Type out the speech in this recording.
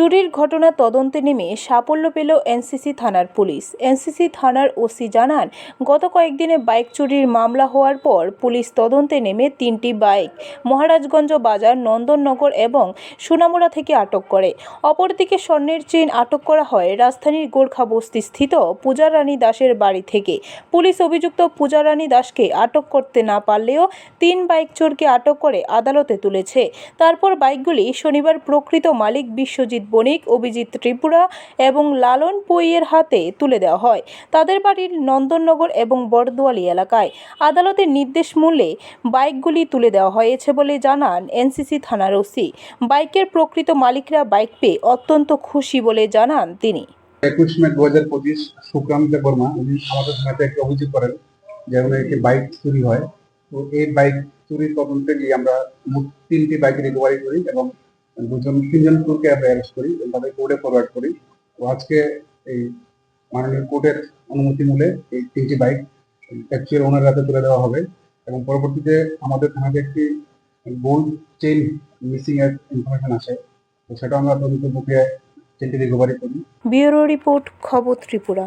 চুরির ঘটনা তদন্তে নেমে সাফল্য পেল এনসিসি থানার পুলিশ। এনসিসি থানার ওসি জানান, গত কয়েকদিনে বাইক চুরির মামলা হওয়ার পর পুলিশ তদন্তে নেমে তিনটি বাইক মহারাজগঞ্জ বাজার, নন্দননগর এবং সোনামুড়া থেকে আটক করে। অপরদিকে স্বর্ণের চেইন আটক করা হয় রাজধানীর গোর্খা বস্তি স্থিত পূজা রানী দাসের বাড়ি থেকে। পুলিশ অভিযুক্ত পূজা রানী দাসকে আটক করতে না পারলেও তিন বাইক চোরকে আটক করে আদালতে তুলেছে। তারপর বাইকগুলি শনিবার প্রকৃত মালিক বিশ্বজিৎ বণিক, অভিজিৎ ত্রিপুরা এবং লালন পইয়ের হাতে তুলে দেওয়া হয়। তাদের বাড়ির নন্দননগর এবং বরদোয়ালি এলাকায় আদালতের নির্দেশ মূল্যে বাইকগুলি তুলে দেওয়া হয়েছে বলে জানান এনসিসি থানার ওসি। বাইকের প্রকৃত মালিকরা বাইক পেয়ে অত্যন্ত খুশি বলে জানান তিনি। একুশ মে দু হাজার পঁচিশ সুক্রান্ত বর্মা, উনি আমাদের থানাতে একটি অভিযোগ করেন যে একটি বাইক চুরি হয়। তো এই বাইক চুরির তদন্তে গিয়ে আমরা তিনটি বাইক রিকভারি করি এবং দুজন তিনজন চোরকে আমরা করি, তাদের কোর্টে ফরওয়ার্ড করি। তো আজকে এই মাননীয় কোর্টের অনুমতি মূলে এই তিনটি বাইক অ্যাকচুয়াল ওনার হাতে তুলে দেওয়া হবে এবং পরবর্তীতে আমাদের থানাতে একটি গোল্ড চেইন মিসিং এর ইনফরমেশন আসে। তো সেটা আমরা তদন্ত প্রক্রিয়ায় চেনটি রিকভারি করি। ব্যুরো রিপোর্ট, খবর ত্রিপুরা।